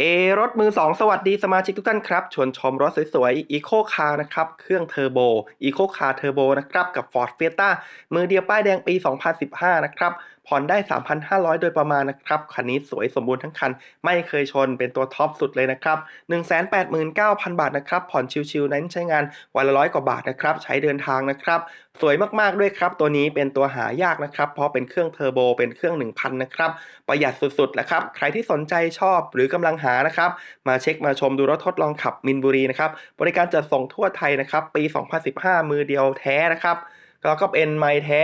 เอรถมือ 2 สวัสดีสมาชิกทุกท่านครับ ชวนชมรถสวยๆ Eco Car นะครับ เครื่องเทอร์โบ Eco Car Turbo นะครับ กับ Ford Fiesta มือเดียวป้ายแดงปี 2015 นะครับ ผ่อนได้ 3,500 โดยประมาณนะครับ คันนี้สวยสมบูรณ์ทั้งคัน ไม่เคยชนเป็นตัวท็อปสุดเลยนะครับ 189,000 บาทนะครับ ผ่อนชิวๆนั้นใช้งานวันละร้อยกว่าบาทนะครับ ใช้เดินทางนะครับ สวยมากๆด้วยครับ ตัวนี้เป็นตัวหายากนะครับเพราะเป็นเครื่องเทอร์โบเป็นเครื่อง 1,000 นะครับ ประหยัดสุดๆนะครับ ใครที่สนใจชอบหรือกำลังหานะครับ มาเช็คมาชมดูรถทดลองขับมินบุรีนะครับ บริการจัดส่งทั่วไทยนะครับ ปี 2015 มือเดียวแท้นะครับ แล้วก็เป็นไมล์แท้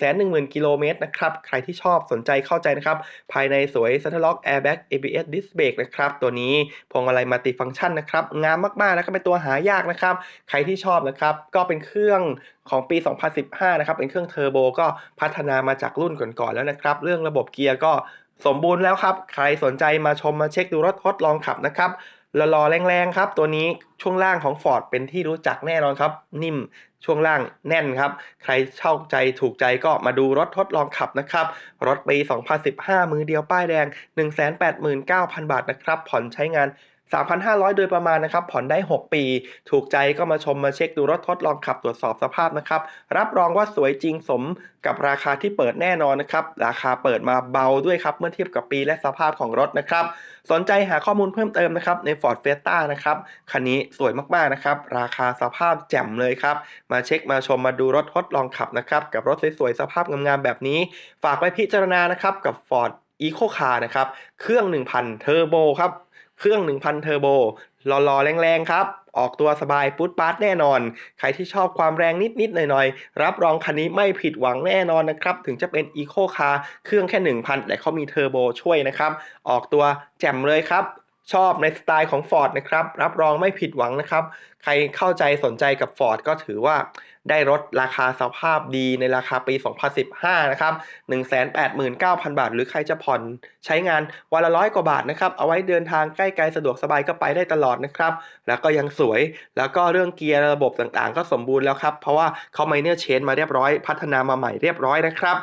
110,000 กิโลเมตรนะครับ ใครที่ชอบสนใจเข้าใจนะครับ ภายในสวย c e n t e r Lock Airbag ABS Disc Brake นะครับ ตัวนี้พวงมาลัยมัลติฟังก์ชันนะครับ งามมากๆ แล้วก็เป็นตัวหายากนะครับ ใครที่ชอบนะครับ ก็เป็นเครื่องของปี 2015 นะครับ เป็นเครื่องเทอร์โบก็พัฒนามาจากรุ่นก่อนๆแล้วนะครับ เรื่องระบบเกียร์ก็สมบูรณ์แล้วครับ ใครสนใจมาชมมาเช็คดูรถทดลองขับนะครับ หล่อๆแรงๆครับ ตัวนี้ช่วงล่างของ Ford เป็นที่รู้จักแน่นอนครับ นิ่มช่วงล่างแน่นครับ ใครเช่าใจถูกใจก็มาดูรถทดลองขับนะครับ รถปี 2015 มือเดียวป้ายแดง 189,000 บาทนะครับ ผ่อนใช้งาน 3,500 โดยประมาณนะครับผ่อนได้ 6 ปี ถูกใจก็มาชมมาเช็คดูรถทดลองขับตรวจสอบสภาพนะครับรับรองว่าสวยจริงสมกับราคาที่เปิดแน่นอนนะครับราคาเปิดมาเบาด้วยครับเมื่อเทียบกับปีและสภาพของรถนะครับสนใจหาข้อมูลเพิ่มเติมนะครับใน Ford Fiesta นะครับคันนี้สวยมากๆนะครับราคาสภาพแจ่มเลยครับมาเช็คมาชมมาดูรถทดลองขับนะครับกับรถสวยๆสภาพงามๆแบบนี้ ฝากไว้พิจารณานะครับกับ Ford Eco Car นะครับเครื่อง 1,000 เทอร์โบครับ เครื่อง 1,000 เทอร์โบหล่อๆ แรงๆ ครับ ออกตัวสบายปุ๊ดปาร์ตแน่นอน ใครที่ชอบความแรงนิด ๆ หน่อย ๆ รับรองคันนี้ไม่ผิดหวังแน่นอนนะครับ ถึงจะเป็น Eco Car เครื่องแค่ 1,000 แต่เขามีเทอร์โบช่วยนะครับ ออกตัวแจ่มเลยครับ ชอบในสไตล์ของ Ford นะครับ รับรองไม่ผิดหวังนะครับ ใครเข้าใจสนใจกับ Ford ก็ถือว่าได้รถราคาสภาพดีในราคาปี 2015 นะครับ 189,000 บาท หรือใครจะผ่อนใช้งานวันละร้อยกว่าบาทนะครับ เอาไว้เดินทางใกล้ไกลสะดวกสบายก็ไปได้ตลอดนะครับ แล้วก็ยังสวย แล้วก็เรื่องเกียร์ระบบต่างๆ ก็สมบูรณ์แล้วครับ เพราะว่าเขาไมเนอร์เชนมาเรียบร้อย พัฒนามาใหม่เรียบร้อยนะครับ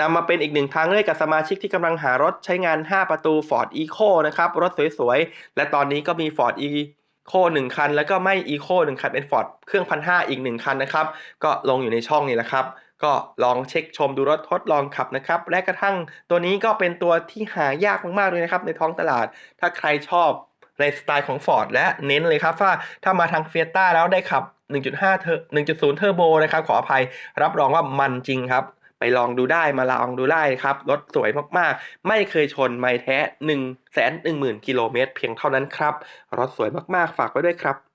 นำมาเป็นอีกหนึ่งทางเลือกกับสมาชิกที่กำลังหารถใช้งาน 5 ประตู Ford Eco นะครับ รถสวยๆ และตอนนี้ก็มี Ford Eco 1คัน แล้วก็ไม่ Eco 1คันเป็น Ford เครื่อง1,500อีก1คันนะครับ ก็ลงอยู่ในช่องนี้แหละครับ ก็ลองเช็คชมดูรถทดลองขับนะครับ และกระทั่งตัวนี้ก็เป็นตัวที่หายากมากๆเลยนะครับ ในท้องตลาด ถ้าใครชอบในสไตล์ของ Ford และเน้นเลยครับว่าถ้ามาทาง Fiesta แล้วได้ขับ 1.5เทอร์1.0 เทอร์โบนะครับ ขออภัยรับรองว่ามันจริงครับ ไปลองดูได้มาลองดูได้ครับ รถสวยมากๆ ไม่เคยชนไม่แท้1 1 0 0 0 0กิโลเมตรเพียงเท่านั้นครับ รถสวยมากๆ ฝากไว้ด้วยครับ